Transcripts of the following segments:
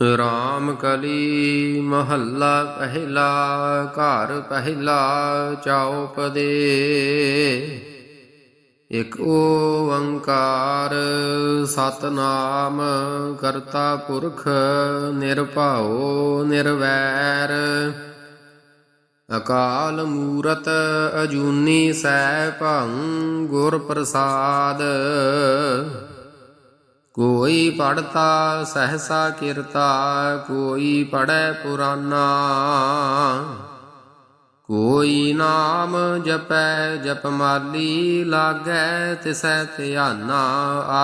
ਰਾਮ ਕਲੀ ਮਹੱਲਾ ਪਹਿਲਾ, ਘਰ ਪਹਿਲਾ ਚੌਪ ਚੌਪਦੇ ਇਕ ਓੰਕਾਰ ਸਤਨਾਮ ਕਰਤਾ ਪੁਰਖ ਨਿਰਭਉ ਨਿਰਵੈਰ। ਅਕਾਲ ਮੂਰਤ ਅਜੂਨੀ ਸੈਭੰ ਗੁਰ ਪ੍ਰਸਾਦ। ਕੋਈ ਪੜਤਾ ਸਹਸਾ ਕਿਰਤਾ, ਕੋਈ ਪੜੈ ਪੁਰਾਨਾ। ਕੋਈ ਨਾਮ ਜਪੈ ਜਪਮਾਲੀ ਲਾਗੈ, ਤਿਸੈ ਧਿਆਨਾ।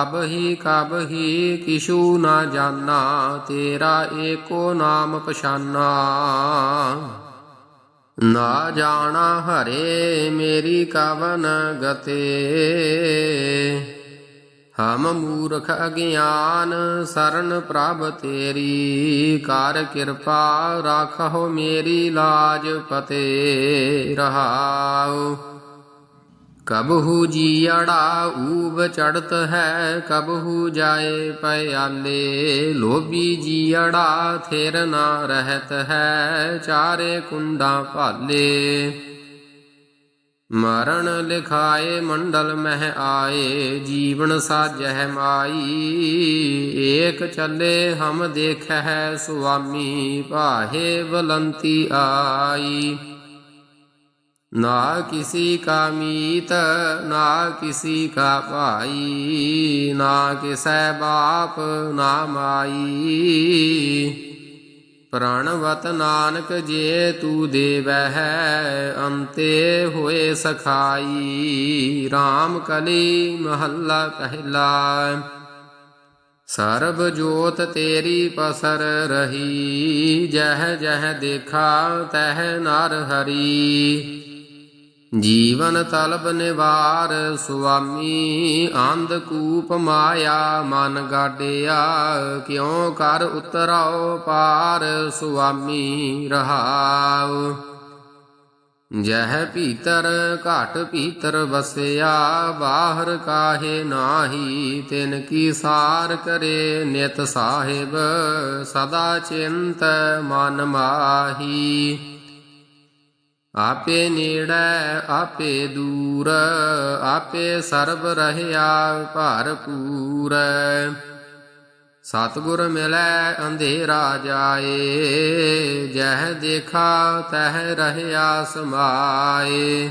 ਅਬ ਹੀ, ਕਬ ਹੀ, ਕਿਛੂ ਨਾ ਜਾਣਾ ਤੇਰਾ ਏਕੋ ਨਾਮ ਪਛਾਨਾ। ਨਾ ਜਾਣਾ ਹਰੇ, ਮੇਰੀ ਕਵਨ ਗਤੇ। ਹਮ ਮੂਰਖ ਅਗਿਆਨ ਸਰਨ ਪ੍ਰਭ ਤੇਰੀ, ਕਰ ਕਿਰਪਾ ਰਾਖੋ ਮੇਰੀ ਲਾਜ ਪਤੇ ਰਹਾਉ। ਕਬਹੂ ਜੀੜਾ ਊਬ ਚੜਤ ਹੈ, ਕਬਹੂ ਜਾਏ ਪਿਆਲੇ ਲੋਭੀ ਜੀੜਾ ਥਿਰ ਨਾ ਰਹਤ ਹੈ, ਚਾਰੇ ਕੁੰਡਾਂ ਭਾਲੇ। ਮਰਨ ਲਿਖਾਏ ਮੰਡਲ ਮਹਿ ਆਏ, ਜੀਵਨ ਸਾਜਹਿ ਮਾਈ। ਏਕ ਚੱਲੇ ਹਮ ਦੇਖਹਿ ਸੁਆਮੀ, ਭਾਹੇ ਬਲੰਤੀ ਆਈ। ਨਾ ਕਿਸੀ ਕਾ ਮੀਤ, ਨਾ ਕਿਸੀ ਕਾ ਭਾਈ। ਨਾ ਕਿਸੈ ਬਾਪ, ਨਾ ਮਾਈ। ਪ੍ਰਣਵਤ ਨਾਨਕ ਜੇ ਤੂ ਦੇਵਹਿ, ਅੰਤੇ ਹੋਏ ਸਖਾਈ। RAM ਕਲੀ ਮਹੱਲਾ ਕਹਿਲਾ। ਸਰਬ ਜੋਤ ਤੇਰੀ ਪਸਰ ਰਹੀ, ਜਹ ਜਹ ਦੇਖਾ ਤਹ ਨਰ ਹਰੀ। ਜੀਵਨ ਤਲਬ ਨਿਵਾਰ, ਸੁਆਮੀ ਅੰਧ ਕੂਪ ਮਾਇਆ, ਮਨ ਗਾਡਿਆ, ਕਿਉ ਕਰ ਉਤਰਾਓ ਪਾਰ, ਸੁਆਮੀ ਰਹਾਉ। ਜਹ ਭੀਤਰ, ਘਟ ਭੀਤਰ ਵਸਿਆ, ਬਾਹਰ ਕਾਹੇ ਨਾਹੀ, ਤਿਨ ਕੀ ਸਾਰ ਕਰੇ ਨਿਤ ਸਾਹਿਬ, ਸਦਾ ਚਿੰਤ ਮਨ ਮਾਹੀ। ਆਪੇ ਨੇੜੈ, ਆਪੇ ਦੂਰ, ਆਪੇ ਸਰਬ ਰਹਿਆ ਭਰਪੂਰ। ਸਤਗੁਰ ਮਿਲੈ, ਅੰਧੇਰਾ ਜਾਏ, ਜਹ ਦੇਖਾ, ਤਹ ਰਹਿਆ ਸਮਾਏ।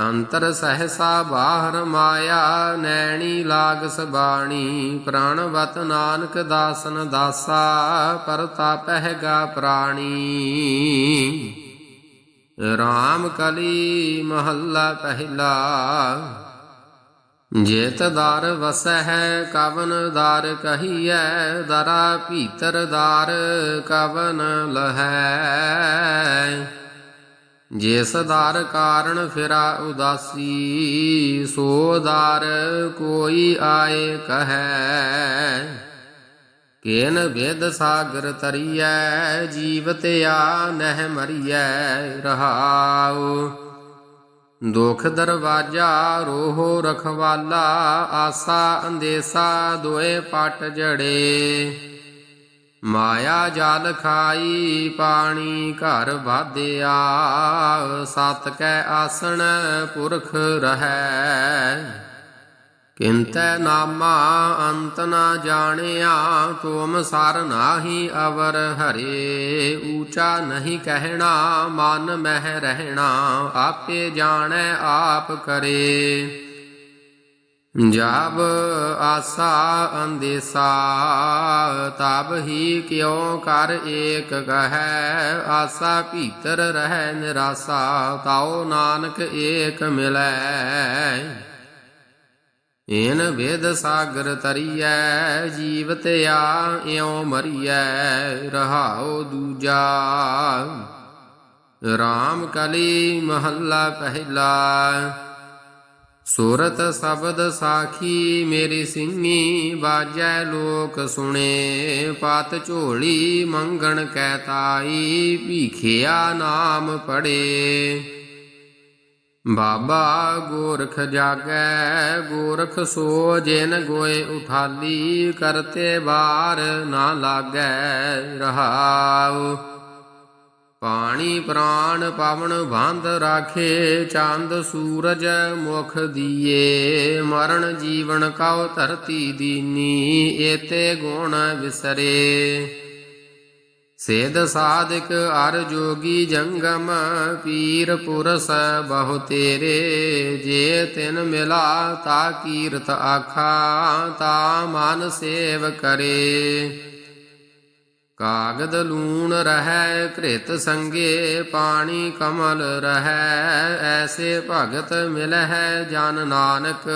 ਅੰਤਰ ਸਹਸਾ ਬਾਹਰ ਮਾਇਆ, ਨੈਣੀ ਲਾਗ ਸਬਾਣੀ, ਪ੍ਰਾਣਵਤ ਨਾਨਕ ਦਾਸਨ ਦਾਸਾ ਪਰਤਾਪਹਿਗਾ ਪ੍ਰਾਣੀ। ਰਾਮ ਕਲੀ ਮਹੱਲਾ ਪਹਿਲਾ। ਜੇਤ ਦਰ ਵਸਹਿ ਕਵਨ ਦਰ ਕਹੀਐ, ਦਰਾ ਭੀਤਰ ਦਰ ਕਵਨ ਲਹੈ। ਜਿਸ ਦਰ ਕਾਰਣ ਫਿਰਾ ਉਦਾਸੀ, ਸੋ ਦਰ ਕੋਈ ਆਏ ਕਹੈ। ਕੇਨ ਵਿਦ ਸਾਗਰ ਤਰੀਐ ਜੀਵਤ ਆ ਨਹਿ ਮਰੀਐ ਰਹਾਉ। ਦੁਖ ਦਰਵਾਜਾ ਰੋਹ ਰਖਵਾਲਾ, ਆਸਾ ਅੰਦੇਸਾ ਦੋਏ ਪਟ ਜੜੇ। ਮਾਇਆ ਜਾਲ ਖਾਈ, ਪਾਣੀ ਘਰ ਬਾਧਿਆ ਸਤ ਕੈ ਆਸਣ ਪੁਰਖ ਰਹੈ। ਕਿੰਤੈ ਨਾਮਾ ਅੰਤ ਨਾ ਜਾਣਿਆ ਤੁਮ ਸਰ ਨਾਹੀ ਅਵਰ ਹਰੇ। ਊਚਾ ਨਹੀਂ ਕਹਿਣਾ, ਮਨ ਮਹਿ ਰਹਿਣਾ, ਆਪੇ ਜਾਣੈ, ਆਪ ਕਰੇ। ਜਬ ਆਸਾ ਅੰਦੇਸਾ, ਤਬ ਹੀ ਕਿਉ ਕਰ ਏਕ ਕਹੈ ਆਸਾ ਭੀਤਰ ਰਹਿ ਨਿਰਾਸਾ, ਤਾਉ ਨਾਨਕ ਏਕ ਮਿਲੈ। ਇਨ ਵੇਦ ਸਾਗਰ ਤਰੀਐ ਜੀਵਤ ਆ, ਇਉ ਮਰੀਐ, ਰਹਾਉ ਦੂਜਾ। RAM ਕਲੀ ਮਹੱਲਾ ਪਹਿਲਾ, ਸੂਰਤ ਸ਼ਬਦ ਸਾਖੀ ਮੇਰੀ ਸਿੰਘੀ ਬਾਜੈ ਲੋਕ ਸੁਣੇ, ਪਤ ਝੋਲੀ ਮੰਗਣ ਕੈ ਤਾਈ, ਭੀਖਿਆ ਨਾਮ ਪੜੇ। ਬਾਬਾ ਗੋਰਖ ਜਾਗੈ, ਗੋਰਖ ਸੋ ਜਿਨ ਗੋਏ ਉਠਾਲੀ ਕਰਤੇ ਬਾਰ ਨਾ ਲਾਗੈ ਰਹਾਉ। ਪਾਣੀ ਪ੍ਰਾਣ ਪਵਨ ਬੰਧ ਰਾਖੇ, ਚੰਦ ਸੂਰਜ ਮੁਖ ਦੀਏ। ਮਰਨ ਜੀਵਨ ਕਉ ਧਰਤੀ ਦੀਨੀ, ਏਤੇ ਗੁਣ ਵਿਸਰੇ। ਸੇਧ ਸਾਧਕ ਅਰ ਜੋਗੀ ਜੰਗਮ ਪੀਰ ਪੁਰਸ ਬਹੁ ਤੇਰੇ, ਜੇ ਤਿਨ ਮਿਲਾ ਤਾ ਕੀਰਤ ਆਖਾ, ਤਾ ਮਨ ਸੇਵ ਕਰੇ। ਕਾਗਦ ਲੂਣ ਰਹੈ, ਘ੍ਰਿਤ ਸੰਗੇ ਪਾਣੀ ਕਮਲ ਰਹੈ, ਐਸੇ ਭਗਤ ਮਿਲਹਿ ਜਨ ਨਾਨਕ,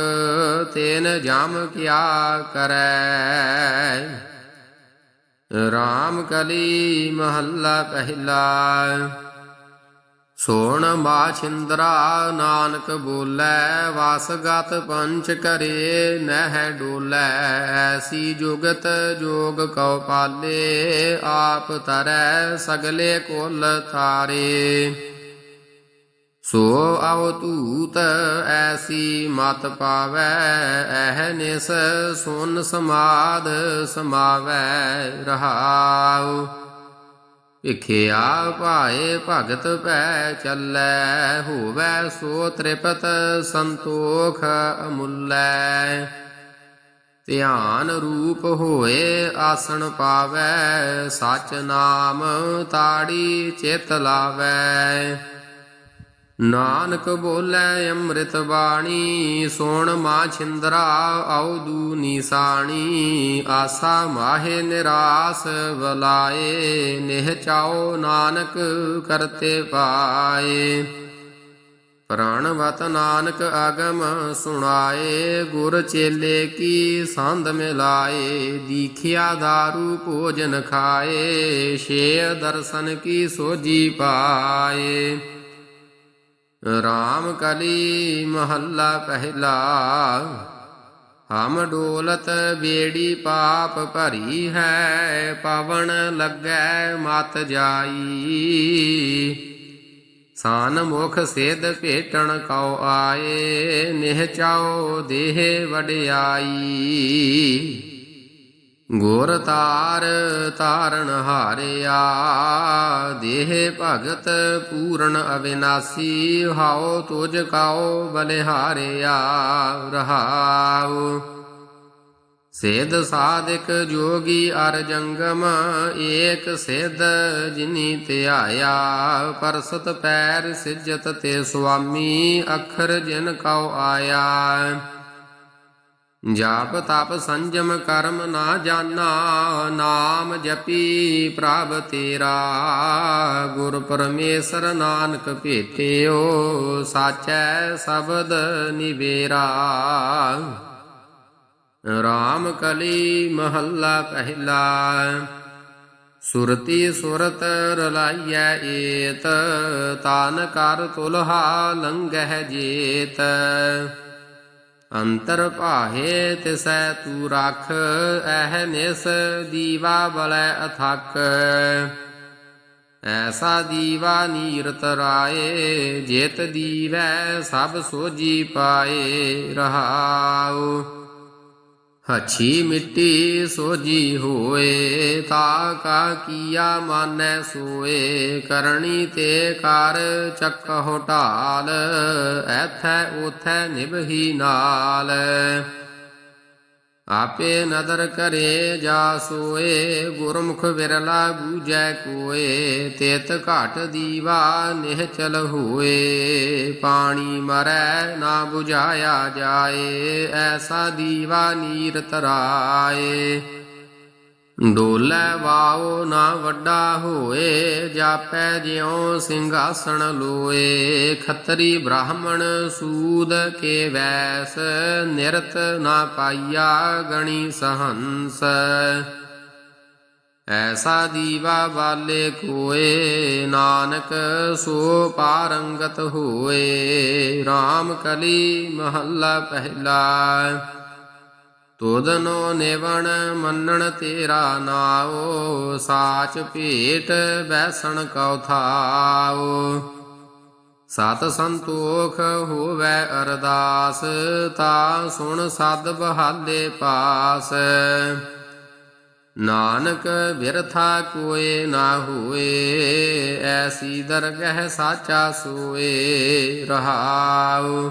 ਤੈਨ ਜਮ ਕਿਆ ਕਰੈ। ਰਾਮ ਕਲੀ ਮਹੱਲਾ ਪਹਿਲਾ। ਸੋਣ ਮਾਛਿੰਦਰਾ ਨਾਨਕ ਬੋਲੇ ਵਾਸਗਤ ਪੰਚ ਕਰੇ, ਨਹਿ ਡੋਲੇ, ਐਸੀ ਜੁਗਤ ਜੋਗ ਕਉ ਪਾਲੇ, ਆਪ ਤਰੈ ਸਗਲੇ ਕੁਲ ਥਾਰੇ। ਸੋ ਆਵ ਤੂਤ ਐਸੀ ਮਤ ਪਾਵੈ ਐਹ ਨਿਸ ਸੁਨ ਸਮਾਦ ਸਮਾਵੈ ਰਹਾਉ। ਵਿਖਿਆ ਭਾਏ ਭਗਤ ਪੈ ਚੱਲੈ, ਹੋਵੈ ਸੋ ਤ੍ਰਿਪਤ ਸੰਤੋਖ ਅਮੁੱਲੈ। ਧਿਆਨ ਰੂਪ ਹੋਏ ਆਸਣ ਪਾਵੈ, ਸਚ ਨਾਮ ਤਾੜੀ ਚਿਤ ਲਾਵੈ। ਨਾਨਕ ਬੋਲੇ ਅੰਮ੍ਰਿਤ ਬਾਣੀ, ਸੋਣ ਮਾ ਛਿੰਦਰਾ, ਆਉ ਦੂ ਨੀਸਾਣੀ ਆਸਾ ਮਾਹੇ ਨਿਰਾਸ ਬਲਾਏ ਨਿਹ ਚਾਓ ਨਾਨਕ ਕਰਤੇ ਪਾਏ। ਪ੍ਰਾਣਵਤ ਨਾਨਕ ਆਗਮ ਸੁਣਾਏ, ਗੁਰ ਚੇਲੇ ਕੀ ਸੰਧ ਮਿਲਾਏ। ਦੀਖਿਆ दारू ਭੋਜਨ ਖਾਏ, ਛੇ ਦਰਸ਼ਨ ਕੀ ਸੋਜੀ ਪਾਏ। ਰਾਮ ਕਲੀ ਮਹੱਲਾ ਪਹਿਲਾ। ਹਮ ਡੋਲਤ ਬੇੜੀ ਪਾਪ ਭਰੀ ਹੈ, ਪਵਨ ਲੱਗੈ ਮਤ ਜਾਈ। ਸਾਨ ਮੁਖ ਸਿਧ ਭੇਟਣ ਕਉ ਆਏ, ਨਿਹ ਚਾਓ ਦੇਹ ਵਡਿਆਈ। ਗੁਰ ਤਾਰ ਤਾਰਨ ਹਾਰਿਆ, ਦੇਹ ਭਗਤ ਪੂਰਨ ਅਵਿਨਾਸੀ, ਹਾਉ ਤੁਜ ਕਾਉ ਬਲਿਹਾਰਿਆ, ਰਹਾਉ। ਸੇਧ ਸਾਧਕ ਜੋਗੀ ਅਰ ਜੰਗਮ, ਏਕ ਸਿਧ ਜਿਨੀ ਧਿਆਇਆ। ਪਰਸਤ ਪੈਰ ਸਿਜਤ ਤੇ ਸੁਆਮੀ, ਅਖਰ ਜਿਨ ਕਉ ਆਇਆ। ਜਾਪ ਤਪ ਸੰਜਮ ਕਰਮ ਨਾ ਜਾਣਾ ਨਾਮ ਜਪੀ ਪ੍ਰਭ ਤੇਰਾ। ਗੁਰ ਪਰਮੇਸ਼ਰ ਨਾਨਕ ਭੇਟਿਓ, ਸਾਚੈ ਸ਼ਬਦ ਨਿਵੇਰਾ। ਰਾਮ ਕਲੀ ਮਹੱਲਾ ਪਹਿਲਾ, ਸੁਰਤੀ ਸੁਰਤ ਰਲਾਈਐ ਏਤ, ਤਾਨ ਕਰ ਤੁਲਹਾ ਲੰਘਹਿ ਜੇਤ। ਅੰਤਰ ਭਾਹੇ ਤਿਸੈ ਤੂ ਰਖ ਐਹ ਨਿਸ ਦੀਵਾ ਬਲੈ ਅਥਕ। ਐਸਾ ਦੀਵਾ ਨੀਰਤ ਰਾਏ, ਜਿਤ ਦੀਵੈ ਸਭ ਸੋਜੀ ਪਾਏ ਰਹਾਉ। ਹਛੀ ਮਿੱਟੀ ਸੋਜੀ ਹੋਏ ਤਾ ਕਾ ਕੀਆ ਮਾਨੈ ਸੋਏ, ਕਰਣੀ ਤੇ ਕਰ ਚੱਕਹੁ ਢਾਲ, ਐਥੈ ਉਥੈ ਨਿਭਹੀ ਨਾਲ। ਆਪੇ ਨਦਰ ਕਰੇ ਜਾ ਸੋਏ ਗੁਰਮੁਖ ਵਿਰਲਾ ਬੂਝੈ ਕੋਏ, ਤਿਤ ਘਟ ਦੀਵਾ ਨਿਹਚਲ ਹੋਏ, ਪਾਣੀ ਮਰੈ ਨਾ 부ਝਾਇਆ ਜਾਏ, ਐਸਾ ਦੀਵਾ ਨੀਰ ਤਰਾਏ। ਡੋਲੇ ਵਾਓ ਨਾ ਵੱਡਾ ਹੋਏ, ਜਾਪੈ ਜਿਉ ਸਿੰਘਾਸਣ ਲੋਏ। ਖੱਤਰੀ ਬ੍ਰਾਹਮਣ ਸੂਦ ਕੇ ਵੈਸ, ਨਿਰਤ ਨਾ ਪਾਈਆ ਗਣੀ ਸਹੰਸ। ਐਸਾ ਦੀਵਾ ਵਾਲੇ ਕੋਏ, ਨਾਨਕ ਸੋ ਪਾਰੰਗਤ ਹੋਏ। RAM ਕਲੀ ਮਹੱਲਾ ਪਹਿਲਾ। ਤੁਧਨੋ ਨਿਵਣ ਮੰਨਣ ਤੇਰਾ ਨਾਓ ਸਾਚ ਭੇਟ ਬੈਸਣ ਕਉ ਥਾਉ। ਸਤ ਸੰਤੋਖ ਹੋਵੇ ਅਰਦਾਸ, ਤਾ ਸੁਣ ਸਦ ਬਹਾਲੇ ਪਾਸ। ਨਾਨਕ ਬਿਰਥਾ ਕੋਏ ਨਾ ਹੋਏ, ਐਸੀ ਦਰਗਹਿ ਸਾਚਾ ਸੋਏ ਰਹਾਉ।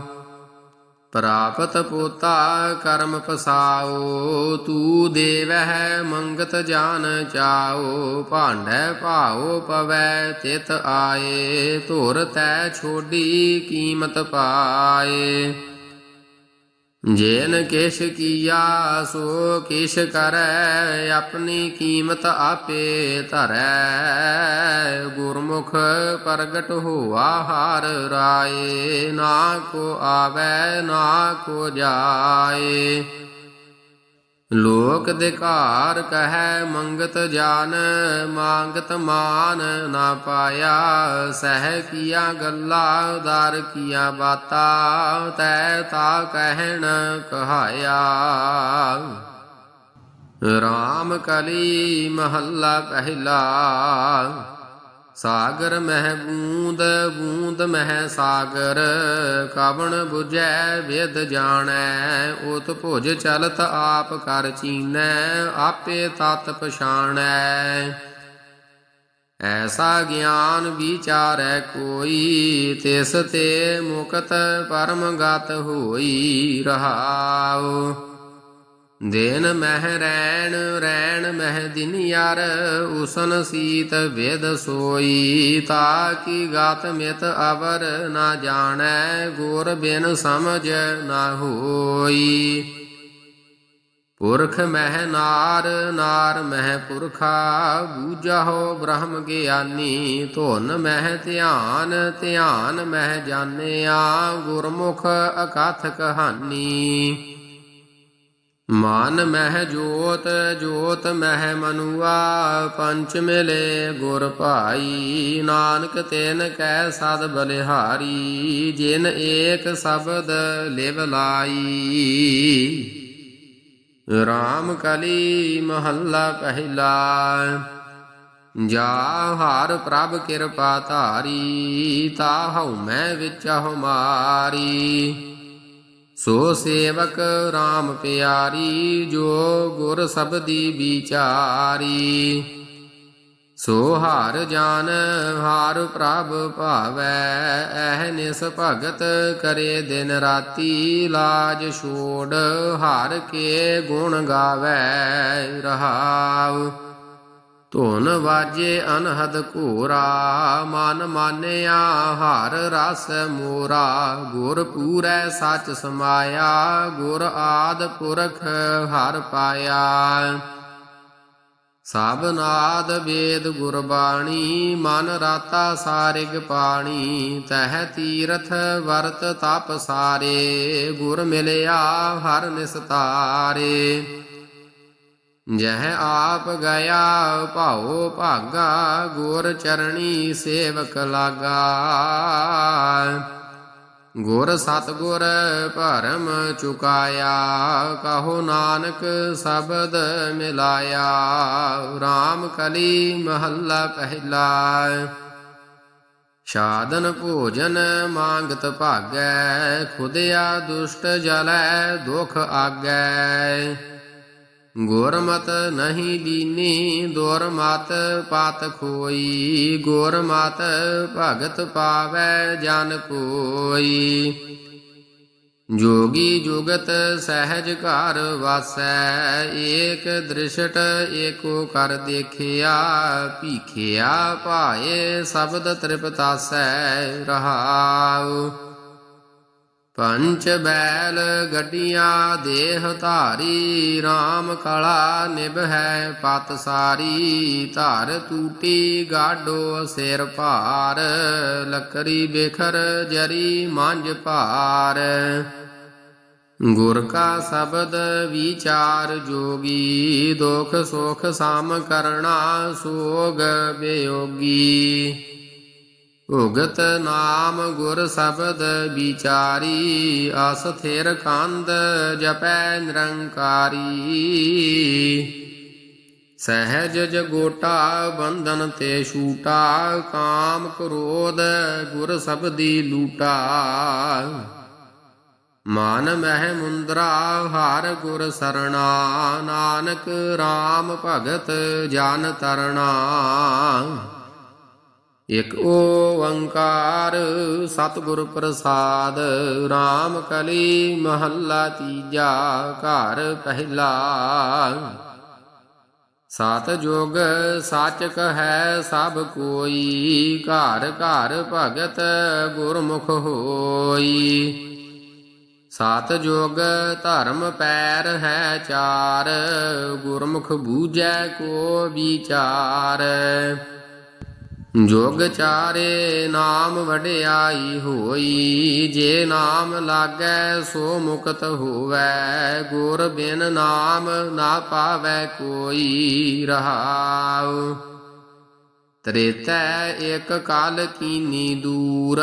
ਪ੍ਰਾਪਤ ਪੋਤਾ ਕਰਮ ਪਸਾਓ, ਤੂ ਦੇਵਹਿ ਮੰਗਤ ਜਾਨ ਚਾਓ, ਭਾਂਡੈ ਭਾਓ ਪਵੈ ਤਿਤ ਆਏ, ਧੁਰ ਤੈ ਛੋਡੀ ਕੀਮਤ ਪਾਏ। ਜੇਨ ਕਿਛ ਕੀਆ, ਸੋ ਕਿਛ ਕਰੈ, ਆਪਣੀ ਕੀਮਤ ਆਪੇ ਧਰੈ। ਗੁਰਮੁਖ ਪ੍ਰਗਟ ਹੋਆ, ਹਰ ਰਾਏ, ਨਾ ਕੋ ਆਵੈ, ਨਾ ਕੋ ਜਾਏ। ਲੋਕ ਦਿਕਾਰ ਕਹੈ ਮੰਗਤ ਜਾਨ, ਮੰਗਤ ਮਾਨ ਨਾ ਪਾਇਆ। ਸਹਿ ਕੀਆ ਗੱਲਾ, ਉਦਾਰ ਕੀਆ ਬਾਤਾ, ਤੈ ਤਾ ਕਹਿਣ ਕਹਾਇਆ। ਰਾਮ ਕਲੀ ਮਹੱਲਾ ਪਹਿਲਾ। ਸਾਗਰ ਮਹਿ ਬੂੰਦ ਬੂੰਦ ਮਹਿ ਸਾਗਰ, ਕਵਣ 부ਜੈ ਵਿਦ ਜਾਣੈ ਉਤ ਭੁਜ ਚਲਤ ਆਪ ਕਰ ਚੀਨੈ, ਆਪੇ ਤਤ ਪਛਾਣੈ। ਐਸਾ ਗਿਆਨ ਵਿਚਾਰੈ ਕੋਈ, ਤਿਸ ਤੇ ਮੁਕਤ ਪਰਮ ਗਤ ਹੋਈ ਰਹਾਉ। ਦਿਨ ਮਹਿ ਰੈਣ ਰੈਣ ਮਹਿ ਦਿਨ ਯਾਰ, ਉਸਨ ਸੀਤ ਵੇਦ ਸੋਈ ਤਾ ਕੀ ਗਾਤ ਮਿਤ ਅਵਰ ਨਾ ਜਾਣੈ, ਗੁਰ ਬਿਨ ਸਮਝ ਨਾ ਹੋਈ। ਪੁਰਖ ਮਹਿ ਨਾਰ ਨਾਰ ਮਹਿ ਪੁਰਖਾ ਬੂਝਾਹੋ ਬ੍ਰਹਮ ਗਿਆਨੀ, ਧੁਨ ਮਹਿ ਧਿਆਨ ਧਿਆਨ ਮਹਿ ਜਾਣਿਆ, ਗੁਰਮੁਖ ਅਕਥ ਕਹਾਨੀ। ਮਨ ਮਹਿ ਜੋਤ ਜੋਤ ਮਹਿ ਮਨੁਆ, ਪੰਚ ਮਿਲੇ ਗੁਰ ਭਾਈ। ਨਾਨਕ ਤੈਨ ਕੈ ਸਦ ਬਲਿਹਾਰੀ, ਜਿਨ ਏਕ ਸ਼ਬਦ ਲਿਵ ਲਾਈ। ਰਾਮ ਕਲੀ ਮਹੱਲਾ ਪਹਿਲਾ, ਜਾ ਹਰ ਪ੍ਰਭ ਕਿਰਪਾ ਧਾਰੀ, ਤਾ ਹਉ ਮੈਂ ਵਿੱਚ ਹਮਾਰੀ ਸੋ ਸੇਵਕ RAM ਪਿਆਰੀ, ਜੋ ਗੁਰ ਸਬਦੀ ਵਿਚਾਰੀ। ਸੋ ਹਾਰ ਜਾਨ, ਹਾਰ ਪ੍ਰਭ ਭਾਵੈ, ਐਹ ਨਿਸ ਭਗਤ ਕਰੇ ਦਿਨ ਰਾਤੀ, ਲਾਜ ਛੋੜ ਹਾਰ ਕੇ ਗੁਣ ਗਾਵੈ, ਰਹਾਉ। ਧੁਨ ਵਾਜੇ ਅਨਹਦ ਘੋਰਾ, ਮਨ ਮਾਨਿਆ ਹਰ ਰਸ ਮੋਰਾ। ਗੁਰ ਪੂਰੈ ਸੱਚ ਸਮਾਇਆ, ਗੁਰ ਆਦ ਪੁਰਖ ਹਰ ਪਾਇਆ। ਸਭ ਨਾਦ ਵੇਦ ਗੁਰਬਾਣੀ, ਮਨ ਰਾਤਾ ਸਾਰਿਗ ਪਾਣੀ। ਤਹਿ ਤੀਰਥ ਵਰਤ ਤਪ ਸਾਰੇ, ਗੁਰ ਮਿਲਿਆ ਹਰ ਨਿਸਤਾਰੇ। ਜਹ ਆਪ ਗਿਆ, ਭਾਉ ਭਾਗਾ, ਗੁਰ ਚਰਣੀ ਸੇਵਕ ਲਾਗਾ। ਗੁਰ ਸਤਗੁਰ ਭਰਮ ਚੁਕਾਇਆ, ਕਹੋ ਨਾਨਕ ਸ਼ਬਦ ਮਿਲਾਇਆ। RAM ਕਲੀ ਮਹੱਲਾ ਪਹਿਲਾ। ਸਾਧਨ ਭੋਜਨ ਮੰਗਤ ਭਾਗੈ, ਖੁਦਿਆ ਦੁਸ਼ਟ ਜਲੈ ਦੁਖ ਆਗੈ। ਗੁਰਮਤ ਨਹੀਂ ਲੀਨੀ ਦੁਰਮਤ ਪਤ ਖੋਈ। ਗੁਰਮਤ ਭਗਤ ਪਾਵੈ ਜਨ ਕੋਈ। ਜੋਗੀ ਜੁਗਤ ਸਹਿਜ ਘਰ ਵਾਸੈ, ਏਕ ਦ੍ਰਿਸ਼ਟ ਏਕੋ ਕਰ ਦੇਖਿਆ। ਭੀਖਿਆ ਭਾਏ ਸ਼ਬਦ ਤ੍ਰਿਪਤਾਸੈ ਰਹਾਉ। ਪੰਚ ਬੈਲ ਗੱਡੀਆਂ ਦੇਹ ਧਾਰੀ RAM ਕਲਾ ਨਿਭੈ ਪਤ ਸਾਰੀ, ਧਰ ਟੂਟੀ ਗਾਡੋ ਸਿਰ ਭਾਰ ਲਕਰੀ ਬੇਖਰ ਜਰੀ ਮੰਜ ਭਾਰ। ਗੁਰ ਕਾ ਸ਼ਬਦ ਵਿਚਾਰ ਜੋਗੀ, ਦੁਖ ਸੁਖ ਸਾਮ ਕਰਣਾ ਸੋਗ ਬਿਯੋਗੀ ਭੁਗਤ ਨਾਮ ਗੁਰ ਸ਼ਬਦ ਵਿਚਾਰੀ ਅਸਥਿਰ ਕੰਦ ਜਪੈ ਨਿਰੰਕਾਰੀ। ਸਹਿਜ ਜਗੋਟਾ ਬੰਧਨ ਤੇ ਛੂਟਾ, ਕਾਮ ਕ੍ਰੋਧ ਗੁਰ ਸਬਦੀ ਲੂਟਾ। ਮਾਨ ਮਹਿ ਮੁੰਦਰਾ ਹਰ ਗੁਰ ਸਰਣਾ, ਨਾਨਕ RAM ਭਗਤ ਜਨ ਤਰਣਾ। ਇਕ ਓੰਕਾਰ ਸਤਿਗੁਰ ਪ੍ਰਸਾਦ RAM ਕਲੀ ਮਹੱਲਾ ਤੀਜਾ ਘਰ ਪਹਿਲਾ। ਸਤ ਜੋਗ ਸੱਚ ਕਹੈ ਸਭ ਕੋਈ, ਘਰ ਘਰ ਭਗਤ ਗੁਰਮੁਖ ਹੋਈ। ਸਤ ਜੋਗ ਧਰਮ ਪੈਰ ਹੈ ਚਾਰ, ਗੁਰਮੁਖ ਬੂਝੈ ਕੋ ਵਿਚਾਰ। ਜੋਗ ਚਾਰੇ ਨਾਮ ਵਡਿਆਈ ਹੋਈ, ਜੇ ਨਾਮ ਲਾਗੈ ਸੋ ਮੁਕਤ ਹੋਵੈ, ਗੁਰ ਬਿਨ ਨਾਮ ਨਾ ਪਾਵੈ ਕੋਈ ਰਹਾਉ। ਤ੍ਰੇਤੈ ਇਕ ਕਾਲ ਕੀਨੀ ਦੂਰ,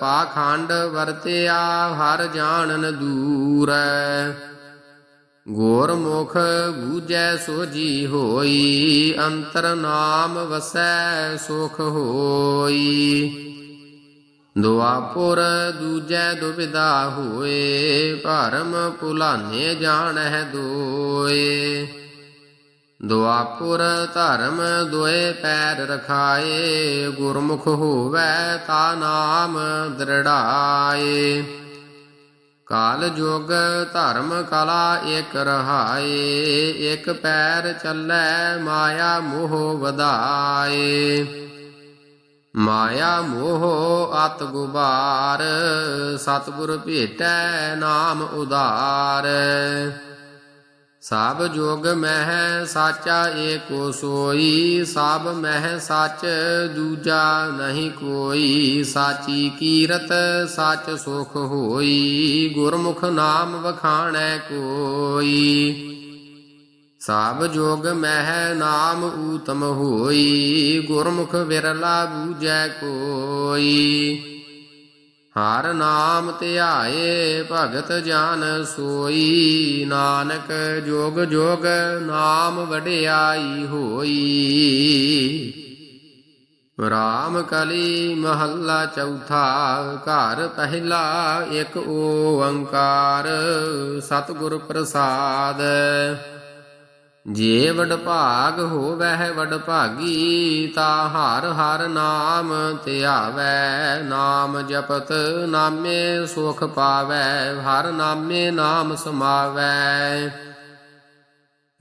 ਪਾਖੰਡ ਵਰਤਿਆ ਹਰ ਜਾਣਨ ਦੂਰ। ਗੁਰਮੁਖ ਬੂਝੈ ਸੋਜੀ ਹੋਈ, ਅੰਤਰ ਨਾਮ ਵਸੈ ਸੁਖ ਹੋਈ। ਦੁਆਪੁਰ ਦੂਜੈ ਦੁਬਿਦਾ ਹੋਏ, ਭਰਮ ਭੁਲਾਨੇ ਜਾਣਹਿ ਦੋਏ। ਦੁਆਪੁਰ ਧਰਮ ਦੋਏ ਪੈਰ ਰਖਾਏ, ਗੁਰਮੁਖ ਹੋਵੈ ਤਾ ਨਾਮ ਦ੍ਰਿੜਾਏ। ਕਾਲ ਜੋਗ ਧਰਮ ਕਲਾ ਏਕ ਰਹਾਏ ਇਕ ਪੈਰ ਚੱਲੈ ਮਾਇਆ ਮੋਹ ਵਧਾਏ। ਮਾਇਆ ਮੋਹ ਅਤ ਗੁਬਾਰ, ਸਤਿਗੁਰ ਭੇਟੈ ਨਾਮ ਉਦਾਰ ਸਭ ਜੋਗ ਮਹਿ ਸਾਚਾ ਏਕੋ ਸੋਈ, ਸਭ ਮਹਿ ਸੱਚ ਦੂਜਾ ਨਹੀਂ ਕੋਈ। ਸਾਚੀ ਕੀਰਤ ਸੱਚ ਸੁਖ ਹੋਈ, ਗੁਰਮੁਖ ਨਾਮ ਵਖਾਣੈ ਕੋਈ। ਸਭ ਜੋਗ ਮਹਿ ਨਾਮ ਊਤਮ ਹੋਈ, ਗੁਰਮੁਖ ਵਿਰਲਾ ਬੂਝੈ ਕੋਈ। ਹਰ ਨਾਮ ਧਿਆਏ ਭਗਤ ਜਾਨ ਸੋਈ, ਨਾਨਕ ਜੋਗ ਜੋਗ ਨਾਮ ਵਡਿਆਈ ਹੋਈ। ਰਾਮ ਕਲੀ ਮਹੱਲਾ ਚੌਥਾ, ਘਰ ਪਹਿਲਾ ਇੱਕ ਓੰਕਾਰ, ਸਤਿਗੁਰ ਪ੍ਰਸਾਦ। ਜੇ ਵਡ ਭਾਗ ਹੋਵੈ ਵਡ ਭਾਗੀ ਤਾ ਹਰ ਹਰ ਨਾਮ ਧਿਆਵੈ ਨਾਮ ਜਪਤ ਨਾਮੇ ਸੁਖ ਪਾਵੈ, ਹਰ ਨਾਮੇ ਨਾਮ ਸਮਾਵੈ।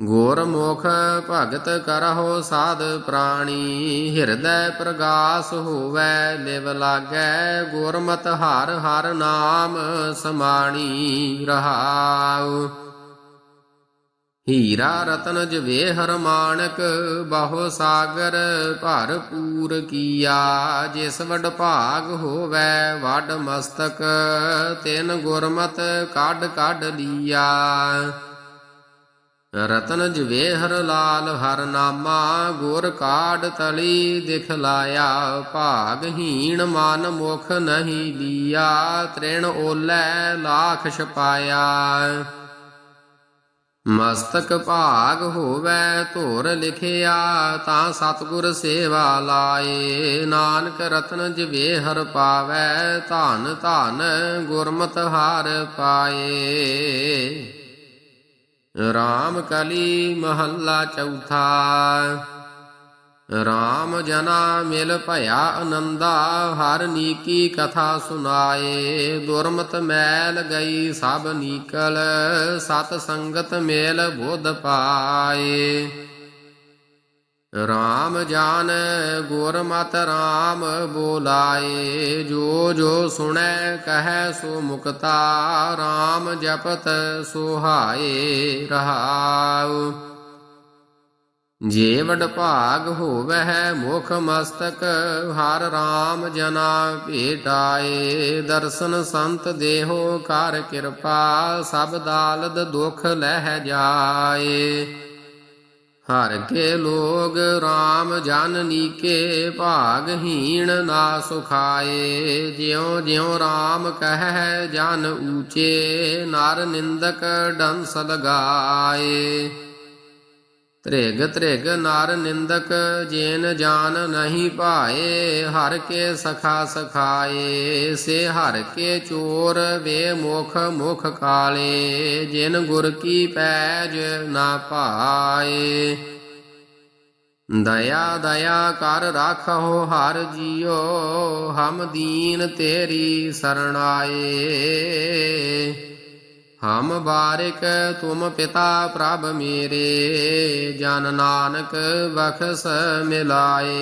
ਗੁਰਮੁਖ ਭਗਤ ਕਰਹੁ ਸਾਧ ਪ੍ਰਾਣੀ, ਹਿਰਦੈ ਪ੍ਰਗਾਸ ਹੋਵੈ, ਲਿਵ ਲਾਗੈ ਗੁਰਮਤਿ ਹਰ ਹਰ ਨਾਮ ਸਮਾਣੀ ਰਹਾਉ। ਹੀਰਾ ਰਤਨ ਜਵੇਹਰ ਮਾਣਕ ਬਹੁ ਸਾਗਰ ਭਰਪੂਰ ਕੀਆ। ਜਿਸ ਵਡ ਭਾਗ ਹੋਵੈ ਵੱਡ ਮਸਤਕ, ਤਿਨ ਗੁਰਮਤ ਕੱਢ ਕੱਢ ਲੀਆ। ਰਤਨ ਜਵੇ ਹਰ ਲਾਲ ਹਰ ਨਾਮਾ, ਗੁਰ ਕਾਢ ਤਲੀ ਦਿਖਲਾਇਆ ਭਾਗਹੀਣ ਮਨ ਮੁਖ ਨਹੀਂ ਲੀਆ, ਤ੍ਰਿਣ ਓਲੇ ਲਾਖ ਛਪਾਇਆ। ਮਸਤਕ ਭਾਗ ਹੋਵੇ ਧੁਰ ਲਿਖਿਆ, ਤਾਂ ਸਤਿਗੁਰ ਸੇਵਾ ਲਾਏ। ਨਾਨਕ ਰਤਨ ਜਿਵੇ ਹਰ ਪਾਵੈ, ਧਨ ਧਨ ਗੁਰਮਤ ਹਾਰ ਪਾਏ। RAM ਕਲੀ ਮਹੱਲਾ ਚੌਥਾ। RAM ਜਨਾ ਮਿਲ ਭਇਆ ਆਨੰਦਾ ਹਰ ਨੀਕੀ ਕਥਾ ਸੁਨਾਏ ਦੁਰਮਤ ਮੈਲ ਗਈ ਸਭ ਨੀਕਲ, ਸਤ ਸੰਗਤ ਮੇਲ ਬੁੱਧ ਪਾਏ। RAM ਜਾਨ ਗੁਰਮਤ RAM ਬੋਲਾਏ, ਜੋ ਜੋ ਸੁਣੈ ਕਹੈ ਸੋ ਮੁਕਤਾ RAM ਜਪਤ ਸੁਹਾਏ ਰਹਾਉ। ਜੇ ਵਡ ਭਾਗ ਹੋਵੈ ਮੁਖ ਮਸਤਕ, ਹਰ RAM ਜਨਾ ਭੇਟਾਏ। ਦਰਸ਼ਨ ਸੰਤ ਦੇਹੋ ਕਰ ਕਿਰਪਾ, ਸਭ ਦਾਲਦ ਦੁਖ ਲਹਿ ਜਾਏ। ਹਰ ਕੇ ਲੋਗ RAM ਜਨ ਨੀਕੇ ਭਾਗਹੀਣ ਨਾ ਸੁਖਾਏ। ਜਿਉ ਜਿਉ RAM ਕਹਿ ਜਨ ਊਚੇ, ਨਰ ਨਿੰਦਕ ਡੰਸ ਲਗਾਏ ਤ੍ਰਿਗ ਤ੍ਰਿਗ ਨਰ ਨਿੰਦਕ ਜੇਨ ਜਾਨ ਨਹੀਂ ਭਾਏ, ਹਰ ਕੇ ਸਖਾ ਸਖਾਏ, ਸੇ ਹਰ ਕੇ ਚੋਰ ਵੇ ਮੁਖ ਮੁਖ ਕਾਲੇ, ਜਿਨ ਗੁਰ ਕੀ ਪੈਜ ਨਾ ਪਾਏ ਦਇਆ ਦਇਆ ਕਰ ਰਾਖੋ ਹਰ ਜੀਓ ਹਮ ਦੀਨ ਤੇਰੀ ਸਰਣਾਏ। ਹਮ ਬਾਰਿਕ ਤੁਮ ਪਿਤਾ ਪ੍ਰਭ ਮੇਰੇ ਜਨ ਨਾਨਕ ਬਖਸ ਮਿਲਾਏ।